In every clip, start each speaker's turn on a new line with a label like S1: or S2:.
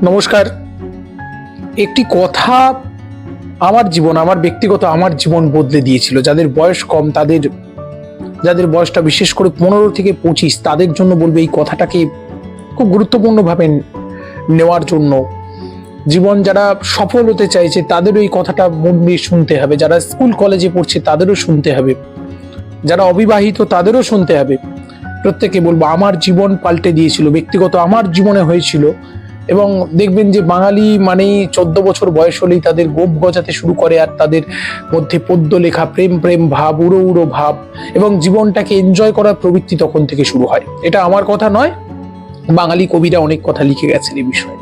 S1: নমস্কার। একটি কথা আমার জীবন, আমার ব্যক্তিগত আমার জীবন বদলে দিয়েছিল। যাদের বয়স কম, তাদের, যাদের বয়সটা বিশেষ করে পনেরো থেকে পঁচিশ, তাদের জন্য বলবে এই কথাটাকে খুব গুরুত্বপূর্ণভাবে নেওয়ার জন্য। জীবন যারা সফল হতে চাইছে, তাদেরও এই কথাটা মন দিয়ে শুনতে হবে। যারা স্কুল, কলেজে পড়ছে, তাদেরও শুনতে হবে। যারা অবিবাহিত, তাদেরও শুনতে হবে। প্রত্যেকে বলব, আমার জীবন পাল্টে দিয়েছিল। ব্যক্তিগত আমার জীবনে হয়েছিল। এবং দেখবেন যে বাঙালি মানেই চোদ্দ বছর বয়স হলেই তাদের গোপ গজাতে শুরু করে আর তাদের মধ্যে পদ্য লেখা প্রেম প্রেম ভাব, উড়ো উড়ো ভাব এবং জীবনটাকে এনজয় করার প্রবৃত্তি তখন থেকে শুরু হয়। এটা আমার কথা নয়, বাঙালি কবিরা অনেক কথা লিখে গেছেন এই বিষয়ে।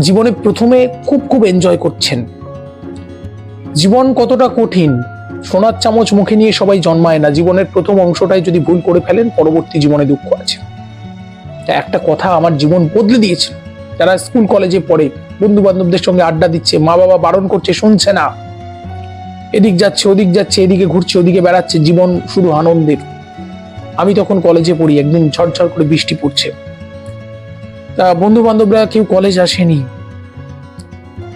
S1: জীবনে প্রথমে খুব খুব এনজয় করছেন। জীবন কতটা কঠিন, সোনার চামচ মুখে নিয়ে সবাই জন্মায় না। জীবনের প্রথম অংশটাই যদি ভুল করে ফেলেন, পরবর্তী জীবনে দুঃখ আছে। একটা কথা আমার জীবন বদলে দিয়েছিল। যারা স্কুল, কলেজে পড়ে। বন্ধু বান্ধবদের সঙ্গে আড্ডা দিচ্ছে মা বাবা বারণ করছে, শুনছে না। এদিক যাচ্ছে, ওদিক যাচ্ছে, এদিকে ঘুরছে, ওদিকে বেড়াচ্ছে, জীবন শুধু আনন্দের। আমি তখন কলেজে পড়ি, একদিন ঝড়ঝড় করে বৃষ্টি পড়ছে। তা বন্ধু বান্ধবরা কেউ কলেজ আসেনি।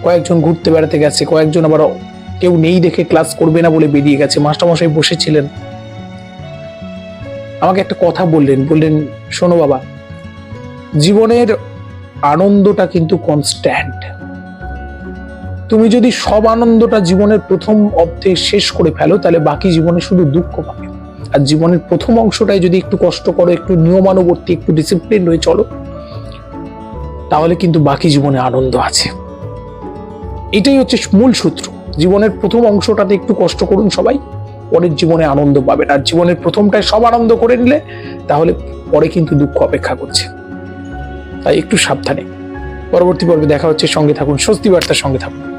S1: কয়েকজন ঘুরতে বেড়াতে গেছে, কয়েকজন আবার কেউ নেই দেখে ক্লাস করবে না বলে বেরিয়ে গেছে, মাস্টারমশাই বসেছিলেন। আমাকে একটা কথা বললেন বললেন, শোনো বাবা, জীবনের আনন্দটা কিন্তু কনস্ট্যান্ট তুমি যদি সব আনন্দটা জীবনের প্রথম অর্ধে শেষ করে ফেলো, তাহলে বাকি জীবনে শুধু দুঃখ পাবে। আর জীবনের প্রথম অংশটাই যদি একটু কষ্ট করো, একটু নিয়মানুবর্তী, একটু ডিসিপ্লিন হয়ে চলো, তাহলে কিন্তু বাকি জীবনে আনন্দ আছে। এটাই হচ্ছে মূল সূত্র। জীবনের প্রথম অংশটাতে একটু কষ্ট করুন সবাই, পরের জীবনে আনন্দ পাবেন। আর জীবনের প্রথমটায় সব আনন্দ করে নিলে, তাহলে পরে কিন্তু দুঃখ অপেক্ষা করছে। তাই একটু সাবধানে। পরবর্তী পর্বে দেখা হচ্ছে সঙ্গে থাকুন স্বস্তি বার্তার সঙ্গে থাকুন।